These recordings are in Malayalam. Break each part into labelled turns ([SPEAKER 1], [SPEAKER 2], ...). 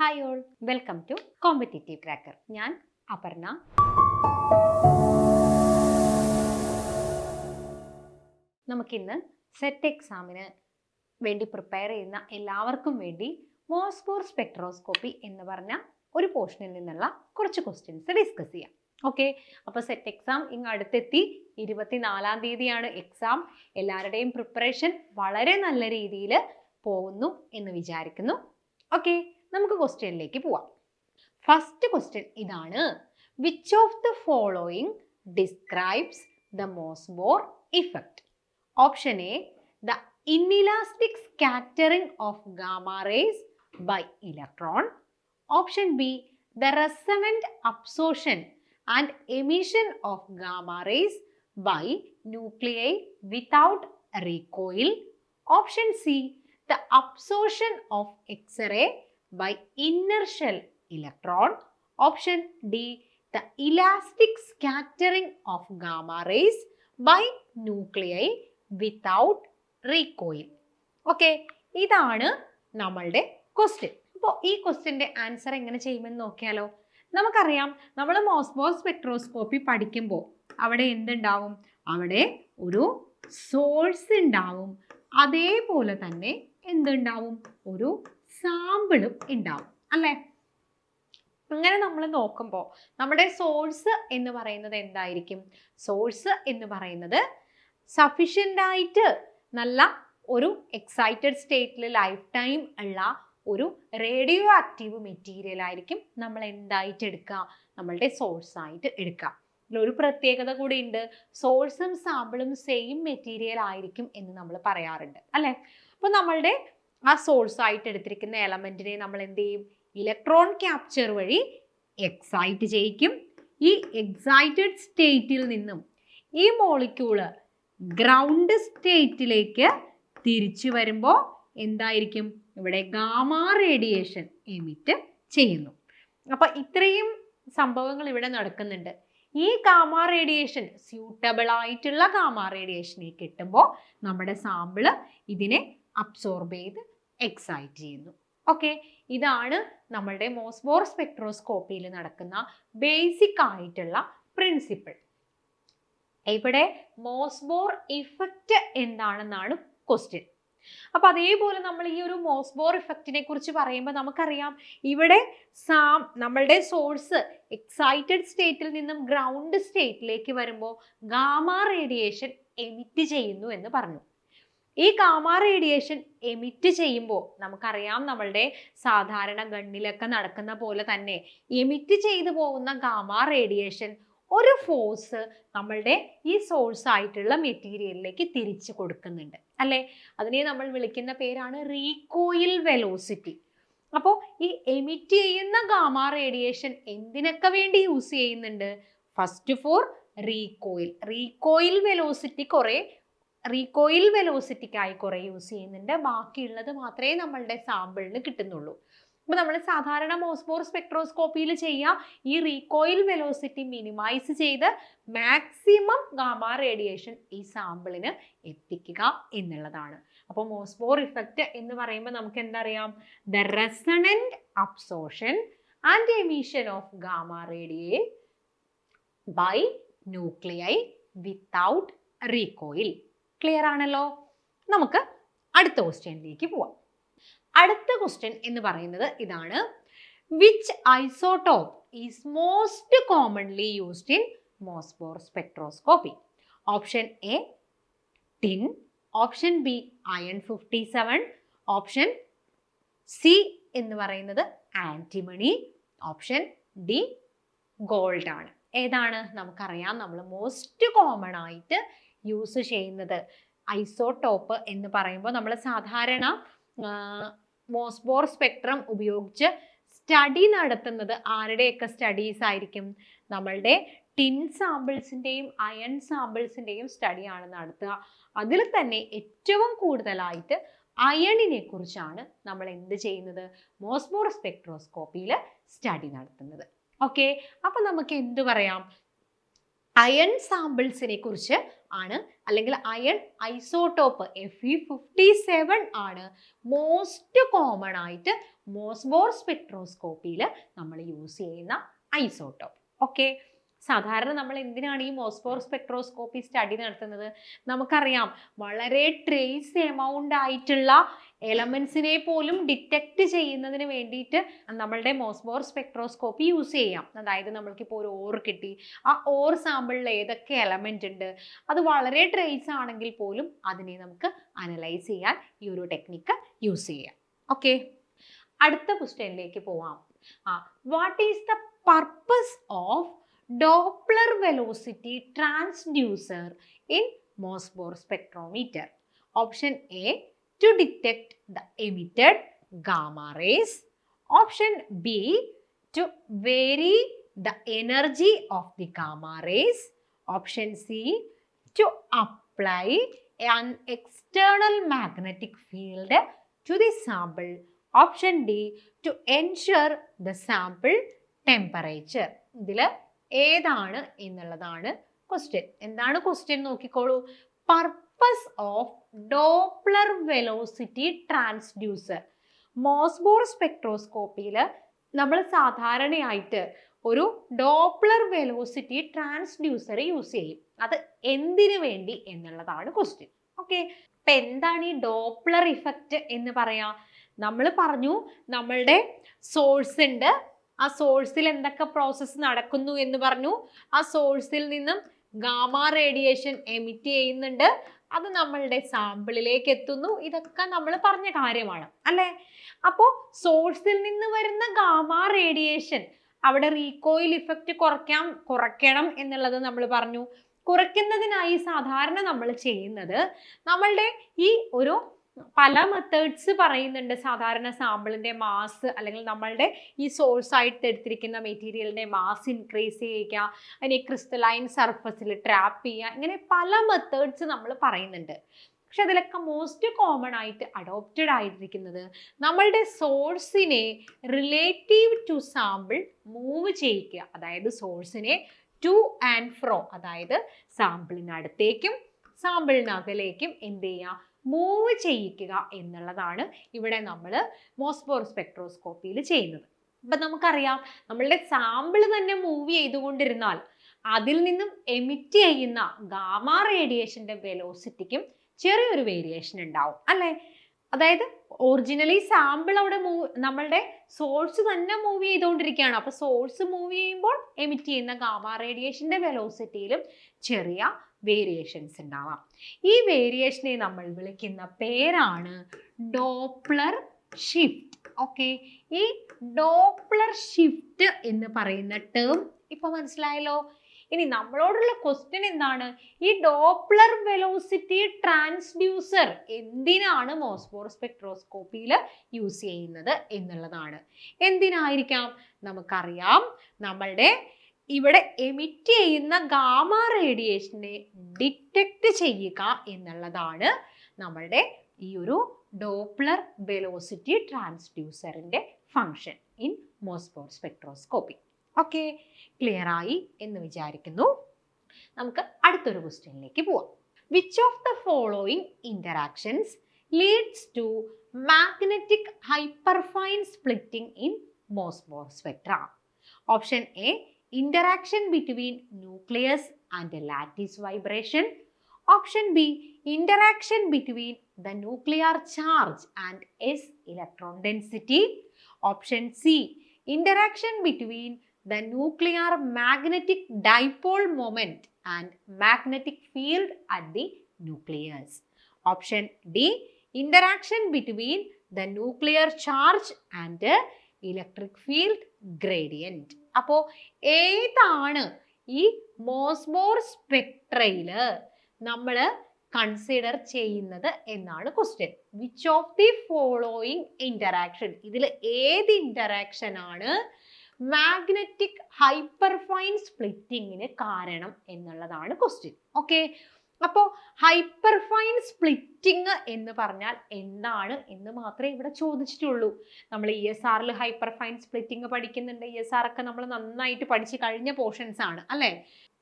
[SPEAKER 1] Hi all welcome to Competitive Cracker ഞാൻ അപർണ. നമുക്കിന്ന് സെറ്റ് എക്സാമിന് വേണ്ടി പ്രിപ്പയർ ചെയ്യുന്ന എല്ലാവർക്കും വേണ്ടി മോസ്ഫോർ സ്പെക്ട്രോസ്കോപ്പി എന്ന് പറഞ്ഞ ഒരു പോർഷനിൽ നിന്നുള്ള കുറച്ച് ക്വസ്റ്റ്യൻസ് ഡിസ്കസ് ചെയ്യാം. ഓക്കെ അപ്പോൾ സെറ്റ് എക്സാം ഇങ്ങ് അടുത്തെത്തി. ഇരുപത്തിനാലാം തീയതിയാണ് എക്സാം എല്ലാവരുടെയും പ്രിപ്പറേഷൻ വളരെ നല്ല രീതിയിൽ പോകുന്നു എന്ന് വിചാരിക്കുന്നു. ഓക്കെ നമുക്ക് ക്വസ്റ്റ്യനിലേക്ക് പോവാം. ഫസ്റ്റ് ക്വസ്റ്റ്യൻ ഇതാണ്. Which of the following describes the Mossbauer effect option A the inelastic scattering of gamma rays by electron option B the resonant absorption and emission of gamma rays by nuclei without recoil option C the absorption of X ray by inertial electron. Option D, the elastic scattering of gamma rays by nuclei without recoil okay ഇതാണ് നമ്മളുടെ ക്വസ്റ്റ്യൻ അപ്പോൾ ഈ ക്വസ്റ്റ്യന്റെ ആൻസർ എങ്ങനെ ചെയ്യുമെന്ന് നോക്കിയാലോ? നമുക്കറിയാം നമ്മൾ മോസ്ബോർ സ്പെക്ട്രോസ്കോപ്പി പഠിക്കുമ്പോൾ അവിടെ എന്തുണ്ടാവും? അവിടെ ഒരു സോഴ്സ് ഉണ്ടാവും. അതേപോലെ തന്നെ എന്തുണ്ടാവും? ഒരു സാമ്പിളും ഉണ്ടാവും അല്ലേ? അങ്ങനെ നമ്മൾ നോക്കുമ്പോൾ നമ്മുടെ സോഴ്സ് എന്ന് പറയുന്നത് എന്തായിരിക്കും? സോഴ്സ് എന്ന് പറയുന്നത് സഫിഷ്യന്റ് ആയിട്ട് നല്ല ഒരു എക്സൈറ്റഡ് സ്റ്റേറ്റിൽ ലൈഫ് ടൈം ഉള്ള ഒരു റേഡിയോ ആക്റ്റീവ് മെറ്റീരിയൽ ആയിരിക്കും നമ്മൾ എന്തായിട്ട് എടുക്കുക നമ്മളുടെ സോഴ്സ് ആയിട്ട് എടുക്കുക ഇതിലൊരു പ്രത്യേകത കൂടി ഉണ്ട് സോഴ്സും സാമ്പിളും സെയിം മെറ്റീരിയൽ ആയിരിക്കും എന്ന് നമ്മൾ പറയാറുണ്ട് അല്ലേ? അപ്പോൾ നമ്മളുടെ ആ സോഴ്സ് ആയിട്ട് എടുത്തിരിക്കുന്ന എലമെന്റിനെ നമ്മൾ എന്ത് ചെയ്യും? ഇലക്ട്രോൺ ക്യാപ്ചർ വഴി എക്സൈറ്റ് ചെയ്യിക്കും. ഈ എക്സൈറ്റഡ് സ്റ്റേറ്റിൽ നിന്നും ഈ മോളിക്യൂൾ ഗ്രൗണ്ട് സ്റ്റേറ്റിലേക്ക് തിരിച്ചു വരുമ്പോൾ എന്തായിരിക്കും? ഇവിടെ ഗാമ റേഡിയേഷൻ എമിറ്റ് ചെയ്യുന്നു. അപ്പൊ ഇത്രയും സംഭവങ്ങൾ ഇവിടെ നടക്കുന്നുണ്ട്. ഈ ഗാമ റേഡിയേഷൻ സ്യൂട്ടബിൾ ആയിട്ടുള്ള ഗാമ റേഡിയേഷനെ കിട്ടുമ്പോൾ നമ്മുടെ സാമ്പിൾ ഇതിനെ അബ്സോർബ് ചെയ്ത് എക്സൈറ്റ് ചെയ്യുന്നു. ഓക്കെ ഇതാണ് നമ്മളുടെ മോസ്ബോർ സ്പെക്ട്രോസ്കോപ്പിയിൽ നടക്കുന്ന ബേസിക് ആയിട്ടുള്ള പ്രിൻസിപ്പിൾ ഇവിടെ മോസ്ബോർ ഇഫക്റ്റ് എന്താണെന്നാണ് ക്വസ്റ്റ്യൻ അപ്പൊ അതേപോലെ നമ്മൾ ഈ ഒരു മോസ്ബോർ ഇഫക്റ്റിനെ കുറിച്ച് പറയുമ്പോൾ നമുക്കറിയാം ഇവിടെ സാം നമ്മളുടെ സോഴ്സ് എക്സൈറ്റഡ് സ്റ്റേറ്റിൽ നിന്നും ഗ്രൗണ്ട് സ്റ്റേറ്റിലേക്ക് വരുമ്പോൾ ഗാമ റേഡിയേഷൻ എമിറ്റ് ചെയ്യുന്നു എന്ന് പറഞ്ഞു. ഈ കാമ റേഡിയേഷൻ എമിറ്റ് ചെയ്യുമ്പോൾ നമുക്കറിയാം നമ്മളുടെ സാധാരണ ഗണ്ണിലൊക്കെ നടക്കുന്ന പോലെ തന്നെ എമിറ്റ് ചെയ്തു പോകുന്ന ഗാമ റേഡിയേഷൻ ഒരു ഫോഴ്സ് നമ്മളുടെ ഈ സോഴ്സ് ആയിട്ടുള്ള മെറ്റീരിയലിലേക്ക് തിരിച്ചു കൊടുക്കുന്നുണ്ട്. അല്ലേ? അതിനെ നമ്മൾ വിളിക്കുന്ന പേരാണ് റീകോയിൽ വെലോസിറ്റി അപ്പോൾ ഈ എമിറ്റ് ചെയ്യുന്ന ഗാമ റേഡിയേഷൻ എന്തിനൊക്കെ വേണ്ടി യൂസ് ചെയ്യുന്നുണ്ട്? First for recoil recoil velocity കുറേ റീകോയിൽ വെലോസിറ്റിക്കായി കുറേ യൂസ് ചെയ്യുന്നുണ്ട്. ബാക്കിയുള്ളത് മാത്രമേ നമ്മളുടെ സാമ്പിളിന് കിട്ടുന്നുള്ളൂ. അപ്പോൾ നമ്മൾ സാധാരണ മോസ്ബോർ സ്പെക്ട്രോസ്കോപ്പിയിൽ ചെയ്യുക ഈ റീകോയിൽ വെലോസിറ്റി മിനിമൈസ് ചെയ്ത് മാക്സിമം ഗാമ റേഡിയേഷൻ ഈ സാമ്പിളിന് എത്തിക്കുക എന്നുള്ളതാണ്. അപ്പോൾ മോസ്ബോർ ഇഫക്റ്റ് എന്ന് പറയുമ്പോൾ നമുക്ക് എന്തറിയാം? The resonant absorption and emission of gamma radiation by nuclei without recoil clear ആണല്ലോ? നമുക്ക് അടുത്ത ക്വസ്റ്റ്യനിലേക്ക് പോവാം. അടുത്ത ക്വസ്റ്റ്യൻ എന്ന് പറയുന്നത് ഇതാണ്. Which isotope is most commonly used in Mossbauer spectroscopy option A tin option B iron fifty seven option C എന്ന് പറയുന്നത് ആന്റിമണി ഓപ്ഷൻ ഡി ഗോൾഡ് ആണ്. ഏതാണ്? നമുക്കറിയാം. നമ്മൾ മോസ്റ്റ് കോമൺ ആയിട്ട് യൂസ് ചെയ്യുന്നത്. ഐസോടോപ്പ് എന്ന് പറയുമ്പോൾ നമ്മൾ സാധാരണ മോസ്ബോർ സ്പെക്ട്രം ഉപയോഗിച്ച് സ്റ്റഡി നടത്തുന്നത് ആരുടെയൊക്കെ സ്റ്റഡീസ് ആയിരിക്കും? നമ്മളുടെ ടിൻ സാമ്പിൾസിന്റെയും അയൺ സാമ്പിൾസിന്റെയും സ്റ്റഡിയാണ് നടത്തുക. അതിൽ തന്നെ ഏറ്റവും കൂടുതലായിട്ട് അയണിനെ കുറിച്ചാണ് നമ്മൾ എന്ത് ചെയ്യുന്നത്? മോസ്ബോർ സ്പെക്ട്രോസ്കോപ്പിയിൽ സ്റ്റഡി നടത്തുന്നത്. ഓക്കെ അപ്പം നമുക്ക് എന്ത് പറയാം? അയൺ സാമ്പിൾസിനെ കുറിച്ച് ആണ്. അല്ലെങ്കിൽ iron isotope F E fifty seven ആണ് മോസ്റ്റ് കോമൺ ആയിട്ട് മോസ്ബോർ സ്പെക്ട്രോസ്കോപ്പിയിൽ നമ്മൾ യൂസ് ചെയ്യുന്ന ഐസോട്ടോപ്പ് ഓക്കെ സാധാരണ നമ്മൾ എന്തിനാണ് ഈ മോസ്ഫോർ സ്പെക്ട്രോസ്കോപ്പി സ്റ്റഡി നടത്തുന്നത്? നമുക്കറിയാം വളരെ ട്രേസ് എമൗണ്ട് ആയിട്ടുള്ള എലമെന്റ്സിനെ പോലും ഡിറ്റക്ട് ചെയ്യുന്നതിന് വേണ്ടിയിട്ട് നമ്മളുടെ മോസ്ബോർ സ്പെക്ട്രോസ്കോപ്പി യൂസ് ചെയ്യാം. അതായത് നമ്മൾക്കിപ്പോൾ ഒരു ഓർ കിട്ടി. ആ ഓർ സാമ്പിളിൽ ഏതൊക്കെ എലമെന്റ് ഉണ്ട്? അത് വളരെ ട്രേസ് ആണെങ്കിൽ പോലും അതിനെ നമുക്ക് അനലൈസ് ചെയ്യാൻ ഈ ഒരു ടെക്നിക്ക് യൂസ് ചെയ്യാം. ഓക്കെ അടുത്ത ക്വസ്റ്റ്യനിലേക്ക് പോവാം. ആ what is the purpose of Doppler velocity transducer in Mossbauer spectrometer. Option A to detect the emitted gamma rays. Option B to vary the energy of the gamma rays. Option C to apply an external magnetic field to the sample. Option D to ensure the sample temperature. ഇതിൽ ഏതാണ് എന്നുള്ളതാണ് ക്വസ്റ്റ്യൻ എന്താണ് ക്വസ്റ്റ്യൻ നോക്കിക്കോളൂ. Purpose of Doppler velocity transducer Mossbauer സ്പെക്ട്രോസ്കോപ്പിയിൽ നമ്മൾ സാധാരണയായിട്ട് ഒരു ഡോപ്ലർ വെലോസിറ്റി ട്രാൻസ്ഡ്യൂസർ യൂസ് ചെയ്യും. അത് എന്തിനു വേണ്ടി എന്നുള്ളതാണ് ക്വസ്റ്റ്യൻ ഓക്കെ അപ്പൊ എന്താണ് ഈ ഡോപ്ലർ ഇഫക്റ്റ് എന്ന് പറയാ. നമ്മൾ പറഞ്ഞു നമ്മളുടെ സോഴ്സ് ഉണ്ട്. ആ സോഴ്സിൽ എന്തൊക്കെ പ്രോസസ്സ് നടക്കുന്നു എന്ന് പറഞ്ഞു. ആ സോഴ്സിൽ നിന്നും ഗാമ റേഡിയേഷൻ എമിറ്റ് ചെയ്യുന്നുണ്ട്. അത് നമ്മളുടെ സാമ്പിളിലേക്ക് എത്തുന്നു. ഇതൊക്കെ നമ്മൾ പറഞ്ഞ കാര്യമാണ്. അല്ലേ? അപ്പോൾ സോഴ്സിൽ നിന്ന് വരുന്ന ഗാമ റേഡിയേഷൻ അവിടെ റീകോയിൽ ഇഫക്റ്റ് കുറയ്ക്കാം കുറയ്ക്കണം എന്നുള്ളത് നമ്മൾ പറഞ്ഞു. കുറയ്ക്കുന്നതിനായി സാധാരണ നമ്മൾ ചെയ്യുന്നത് നമ്മളുടെ ഈ ഒരു പല മെത്തേഡ്സ് പറയുന്നുണ്ട്. സാധാരണ സാമ്പിളിന്റെ മാസ് അല്ലെങ്കിൽ നമ്മളുടെ ഈ സോഴ്സ് ആയിട്ട് എടുത്തിരിക്കുന്ന മെറ്റീരിയലിന്റെ മാസ് ഇൻക്രീസ് ചെയ്യുക അതിനെ ക്രിസ്റ്റലൈൻ സർഫസിൽ ട്രാപ്പ് ചെയ്യുക ഇങ്ങനെ പല മെത്തേഡ്സ് നമ്മൾ പറയുന്നുണ്ട്. പക്ഷെ അതിലൊക്കെ മോസ്റ്റ് കോമൺ ആയിട്ട് അഡോപ്റ്റഡ് ആയിരിക്കുന്നത് നമ്മളുടെ സോഴ്സിനെ റിലേറ്റീവ് ടു സാമ്പിൾ മൂവ് ചെയ്യിക്കുക. അതായത് സോഴ്സിനെ ടു ആൻഡ് ഫ്രോ അതായത് സാമ്പിളിനടുത്തേക്കും സാമ്പിളിനകലേക്കും എന്ത് ചെയ്യുക? മൂവ് ചെയ്യിക്കുക എന്നുള്ളതാണ് ഇവിടെ നമ്മൾ മോസ്ഫോർ സ്പെക്ട്രോസ്കോപ്പിയിൽ ചെയ്യുന്നത്. അപ്പം നമുക്കറിയാം നമ്മളുടെ സാമ്പിൾ തന്നെ മൂവ് ചെയ്തുകൊണ്ടിരുന്നാൽ അതിൽ നിന്നും എമിറ്റ് ചെയ്യുന്ന ഗാമ റേഡിയേഷന്റെ വെലോസിറ്റിക്കും ചെറിയൊരു വേരിയേഷൻ ഉണ്ടാവും അല്ലേ? അതായത് ഒറിജിനലി സാമ്പിൾ അവിടെ മൂവ് നമ്മളുടെ സോഴ്സ് തന്നെ മൂവ് ചെയ്തുകൊണ്ടിരിക്കുകയാണ്. അപ്പോൾ സോഴ്സ് മൂവ് ചെയ്യുമ്പോൾ എമിറ്റ് ചെയ്യുന്ന ഗാമ റേഡിയേഷന്റെ വെലോസിറ്റിയിലും ചെറിയ വേരിയേഷൻസ് ഉണ്ടാവാം. ഈ വേരിയേഷനെ നമ്മൾ വിളിക്കുന്ന പേരാണ് ഡോപ്ലർ ഷിഫ്റ്റ് ഓക്കെ ഈ ഡോപ്ലർ ഷിഫ്റ്റ് എന്ന് പറയുന്ന ടേം ഇപ്പൊ മനസ്സിലായല്ലോ? ഇനി നമ്മളോടുള്ള ക്വസ്റ്റ്യൻ എന്താണ്? ഈ ഡോപ്ലർ വെലോസിറ്റി ട്രാൻസ്ഡ്യൂസർ എന്തിനാണ് മോസ്ഫോർ സ്പെക്ട്രോസ്കോപ്പിയിൽ യൂസ് ചെയ്യുന്നത് എന്നുള്ളതാണ്. എന്തിനായിരിക്കാം? നമുക്കറിയാം നമ്മളുടെ ഇവിടെ എമിറ്റ് ചെയ്യുന്ന ഗാമ റേഡിയേഷനെ ഡിറ്റക്ട് ചെയ്യുക എന്നുള്ളതാണ് നമ്മളുടെ ഈ ഒരു Doppler velocity ട്രാൻസ്ഡ്യൂസറിന്റെ function in Mossbauer spectroscopy okay clear ആയി എന്ന് വിചാരിക്കുന്നു. നമുക്ക് അടുത്തൊരു ക്വസ്റ്റ്യനിലേക്ക് പോവാം. Which of the following interactions leads to magnetic hyperfine splitting in Mossbauer spectra option A interaction between nucleus and lattice vibration. Option B, interaction between the nuclear charge and S electron density. Option C, interaction between the nuclear magnetic dipole moment and magnetic field at the nucleus. Option D, interaction between the nuclear charge and uh, electric field gradient. അപ്പോൾ ഏതാണ് ഈ മോസ്മോർ സ്പെക്ട്രയിൽ നമ്മൾ കൺസിഡർ ചെയ്യുന്നത് എന്നാണ് question which of the following interaction ഇതിൽ ഏത് ഇന്ററാക്ഷൻ ആണ് മാഗ്നറ്റിക് ഹൈപ്പർഫൈൻ സ്പ്ലിറ്റിങ്ങിന് കാരണം എന്നുള്ളതാണ് ക്വസ്റ്റ്യൻ ഓക്കെ അപ്പോൾ ഹൈപ്പർഫൈൻ സ്പ്ലിറ്റിംഗ് എന്ന് പറഞ്ഞാൽ എന്താണ് എന്ന് മാത്രമേ ഇവിടെ ചോദിച്ചിട്ടുള്ളൂ. നമ്മൾ ഇ എസ് ആറിൽ ഹൈപ്പർഫൈൻ സ്പ്ലിറ്റിംഗ് പഠിക്കുന്നുണ്ട്. ഇ എസ് ആർ ഒക്കെ നമ്മൾ നന്നായിട്ട് പഠിച്ച് കഴിഞ്ഞ പോർഷൻസ് ആണ് അല്ലേ?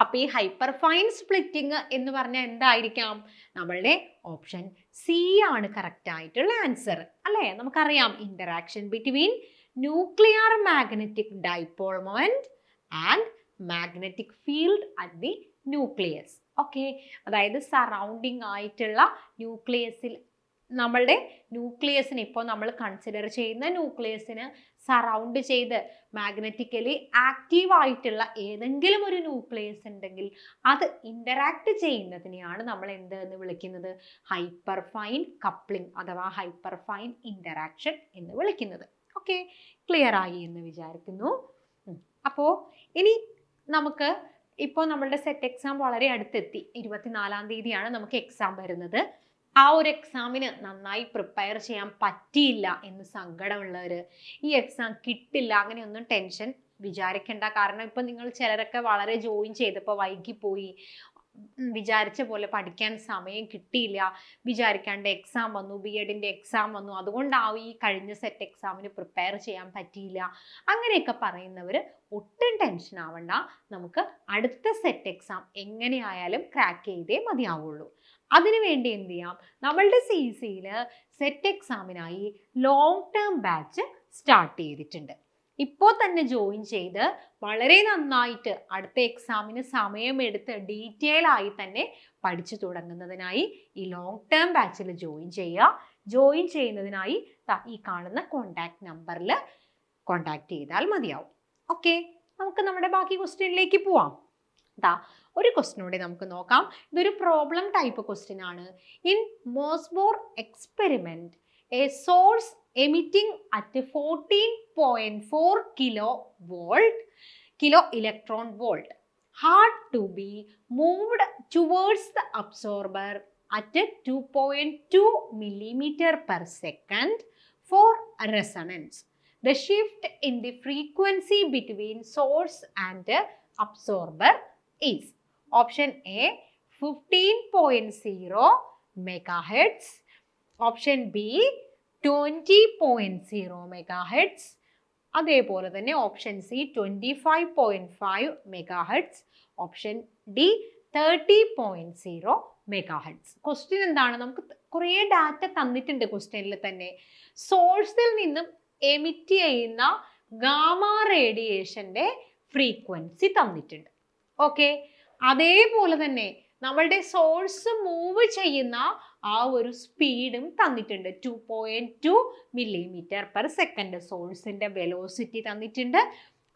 [SPEAKER 1] അപ്പൊ ഈ ഹൈപ്പർഫൈൻ സ്പ്ലിറ്റിംഗ് എന്ന് പറഞ്ഞാൽ എന്തായിരിക്കാം? നമ്മളുടെ ഓപ്ഷൻ സി ആണ് കറക്റ്റ് ആയിട്ടുള്ള ആൻസർ അല്ലേ? നമുക്കറിയാം interaction between nuclear magnetic dipole moment and magnetic field at the nucleus okay. അതായത് സറൗണ്ടിങ് ആയിട്ടുള്ള ന്യൂക്ലിയസിൽ നമ്മളുടെ ന്യൂക്ലിയസിന് ഇപ്പോൾ നമ്മൾ കൺസിഡർ ചെയ്യുന്ന ന്യൂക്ലിയസിന് സറൗണ്ട് ചെയ്ത് മാഗ്നറ്റിക്കലി ആക്റ്റീവ് ആയിട്ടുള്ള ഏതെങ്കിലും ഒരു ന്യൂക്ലിയസ് ഉണ്ടെങ്കിൽ അത് ഇന്ററാക്ട് ചെയ്യുന്നതിനെയാണ് നമ്മൾ എന്ത് എന്ന് വിളിക്കുന്നത്? ഹൈപ്പർ ഫൈൻ കപ്ലിംഗ് അഥവാ ഹൈപ്പർ ഫൈൻ ഇന്ററാക്ഷൻ എന്ന് വിളിക്കുന്നത്. ഓക്കെ. ക്ലിയർ ആയി എന്ന് വിചാരിക്കുന്നു. അപ്പോൾ ഇനി നമുക്ക് ഇപ്പോൾ നമ്മളുടെ സെറ്റ് എക്സാം വളരെ അടുത്തെത്തി. ഇരുപത്തിനാലാം തീയതിയാണ് നമുക്ക് എക്സാം വരുന്നത്. ആ ഒരു എക്സാമിന് നന്നായി പ്രിപ്പയർ ചെയ്യാൻ പറ്റിയില്ല എന്ന് സങ്കടമുള്ളവർ ഈ എക്സാം കിട്ടില്ല അങ്ങനെയൊന്നും ടെൻഷൻ വിചാരിക്കേണ്ട. കാരണം ഇപ്പം നിങ്ങൾ ചിലരൊക്കെ വളരെ ജോയിൻ ചെയ്തപ്പോൾ വൈകിപ്പോയി. വിചാരിച്ച പോലെ പഠിക്കാൻ സമയം കിട്ടിയില്ല. വിചാരിക്കാണ്ട് എക്സാം വന്നു ബി എഡിന്റെ എക്സാം വന്നു. അതുകൊണ്ടാവും ഈ കഴിഞ്ഞ സെറ്റ് എക്സാമിന് പ്രിപ്പയർ ചെയ്യാൻ പറ്റിയില്ല. അങ്ങനെയൊക്കെ പറയുന്നവർ ഒട്ടും ടെൻഷൻ ആവണ്ട. നമുക്ക് അടുത്ത സെറ്റ് എക്സാം എങ്ങനെയായാലും ക്രാക്ക് ചെയ്തേ മതിയാവുള്ളൂ. അതിനു വേണ്ടി എന്ത് ചെയ്യാം? നമ്മളുടെ സി സിയിൽ സെറ്റ് എക്സാമിനായി ലോങ് ടേം ബാച്ച് സ്റ്റാർട്ട് ചെയ്തിട്ടുണ്ട്. ഇപ്പോൾ തന്നെ ജോയിൻ ചെയ്ത് വളരെ നന്നായിട്ട് അടുത്ത എക്സാമിന് സമയമെടുത്ത് ഡീറ്റെയിൽ ആയി തന്നെ പഠിച്ചു തുടങ്ങുന്നതിനായി ഈ ലോങ് ടേം ബാച്ചിൽ ജോയിൻ ചെയ്യുക. ജോയിൻ ചെയ്യുന്നതിനായി ഈ കാണുന്ന കോണ്ടാക്ട് നമ്പറിൽ കോണ്ടാക്ട് ചെയ്താൽ മതിയാവും. ഓക്കെ നമുക്ക് നമ്മുടെ ബാക്കി ക്വസ്റ്റ്യനിലേക്ക് പോവാം. ദാ ഒരു ക്വസ്റ്റിനൂടെ നമുക്ക് നോക്കാം. ഇതൊരു പ്രോബ്ലം ടൈപ്പ് ക്വസ്റ്റ്യൻ ആണ്. In Mossbauer experiment a source emitting at 14.4 kilovolt, kilo electron volt, hard to be moved towards the absorber at 2.2 millimeter per second for resonance. The shift in the frequency between source and absorber is option A 15.0 megahertz, option B 20.0 hertz അതേപോലെ തന്നെ option C twenty five point five megahertz option D thirty point zero megahertz question എന്താണ്? നമുക്ക് കുറേ ഡാറ്റ തന്നിട്ടുണ്ട് ക്വസ്റ്റ്യനിൽ തന്നെ. സോഴ്സിൽ നിന്നും എമിറ്റ് ചെയ്യുന്ന ഗാമ റേഡിയേഷന്റെ ഫ്രീക്വൻസി തന്നിട്ടുണ്ട്. ഓക്കെ അതേപോലെ തന്നെ നമ്മളുടെ സോഴ്സ് മൂവ് ചെയ്യുന്ന ആ ഒരു സ്പീഡും തന്നിട്ടുണ്ട്. Two point two millimetre per second സോഴ്സിന്റെ വെലോസിറ്റി തന്നിട്ടുണ്ട്.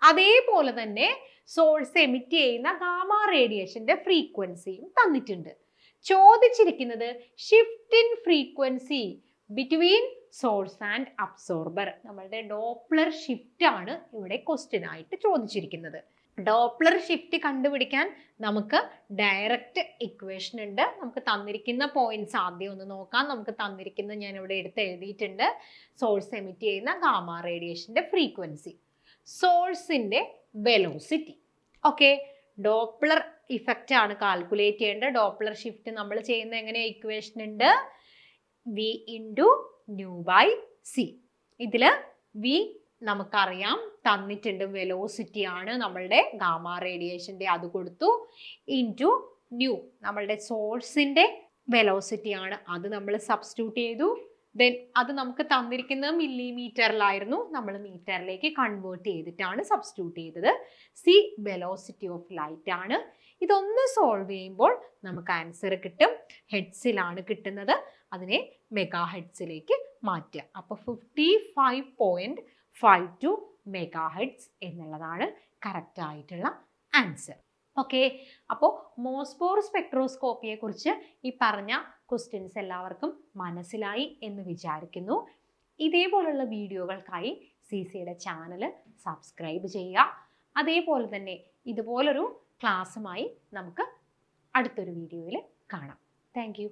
[SPEAKER 1] അതേപോലെ തന്നെ സോഴ്സ് എമിറ്റ് ചെയ്യുന്ന ഗാമ റേഡിയേഷന്റെ ഫ്രീക്വൻസിയും തന്നിട്ടുണ്ട്. ചോദിച്ചിരിക്കുന്നത് shift in frequency between source and absorber നമ്മളുടെ ഡോപ്ലർ ഷിഫ്റ്റ് ആണ് ഇവിടെ ക്വസ്റ്റ്യൻ ആയിട്ട് ചോദിച്ചിരിക്കുന്നത്. ഡോപ്ലർ ഷിഫ്റ്റ് കണ്ടുപിടിക്കാൻ നമുക്ക് ഡയറക്റ്റ് ഇക്വേഷൻ ഉണ്ട്. നമുക്ക് തന്നിരിക്കുന്ന പോയിന്റ്സ് ആദ്യം ഒന്ന് നോക്കാം. നമുക്ക് തന്നിരിക്കുന്ന ഞാൻ ഇവിടെ എടുത്ത് എഴുതിയിട്ടുണ്ട്. സോഴ്സ് എമിറ്റ് ചെയ്യുന്ന ഗാമ റേഡിയേഷന്റെ ഫ്രീക്വൻസി സോഴ്സിന്റെ വെലോസിറ്റി ഓക്കെ ഡോപ്ലർ ഇഫക്റ്റ് ആണ് കാൽക്കുലേറ്റ് ചെയ്യേണ്ടത്. ഡോപ്ലർ ഷിഫ്റ്റ് നമ്മൾ ചെയ്യുന്ന എങ്ങനെ ഇക്വേഷൻ ഉണ്ട്? V into nu by C ഇതിൽ വി നമുക്കറിയാം. തന്നിട്ടുണ്ട് വെലോസിറ്റി ആണ് നമ്മളുടെ ഗാമ റേഡിയേഷന്റെ അത് കൊടുത്തു. ഇന്റു ന്യൂ നമ്മളുടെ സോഴ്സിന്റെ വെലോസിറ്റി ആണ്. അത് നമ്മൾ സബ്സ്റ്റിറ്റ്യൂട്ട് ചെയ്തു. ദെൻ അത് നമുക്ക് തന്നിരിക്കുന്നത് മില്ലിമീറ്ററിലായിരുന്നു നമ്മൾ മീറ്ററിലേക്ക് കൺവേർട്ട് ചെയ്തിട്ടാണ് സബ്സ്റ്റിറ്റ്യൂട്ട് ചെയ്തത്. സി വെലോസിറ്റി ഓഫ് ലൈറ്റ് ആണ്. ഇതൊന്ന് സോൾവ് ചെയ്യുമ്പോൾ നമുക്ക് ആൻസർ കിട്ടും. ഹെഡ്സിലാണ് കിട്ടുന്നത്. അതിനെ മെഗാ ഹെഡ്സിലേക്ക് മാറ്റുക. അപ്പോൾ fifty five point five two megahertz എന്നുള്ളതാണ് കറക്റ്റ് ആയിട്ടുള്ള ആൻസർ ഓക്കെ അപ്പോൾ മോസ്ബോർ സ്പെക്ട്രോസ്കോപ്പിയെ കുറിച്ച് ഈ പറഞ്ഞ ക്വസ്റ്റ്യൻസ് എല്ലാവർക്കും മനസ്സിലായി എന്ന് വിചാരിക്കുന്നു. ഇതേപോലുള്ള വീഡിയോകൾക്കായി സി സിയുടെ ചാനൽ സബ്സ്ക്രൈബ് ചെയ്യുക. അതേപോലെ തന്നെ ഇതുപോലൊരു ക്ലാസ്സുമായി നമുക്ക് അടുത്തൊരു വീഡിയോയിൽ കാണാം. താങ്ക്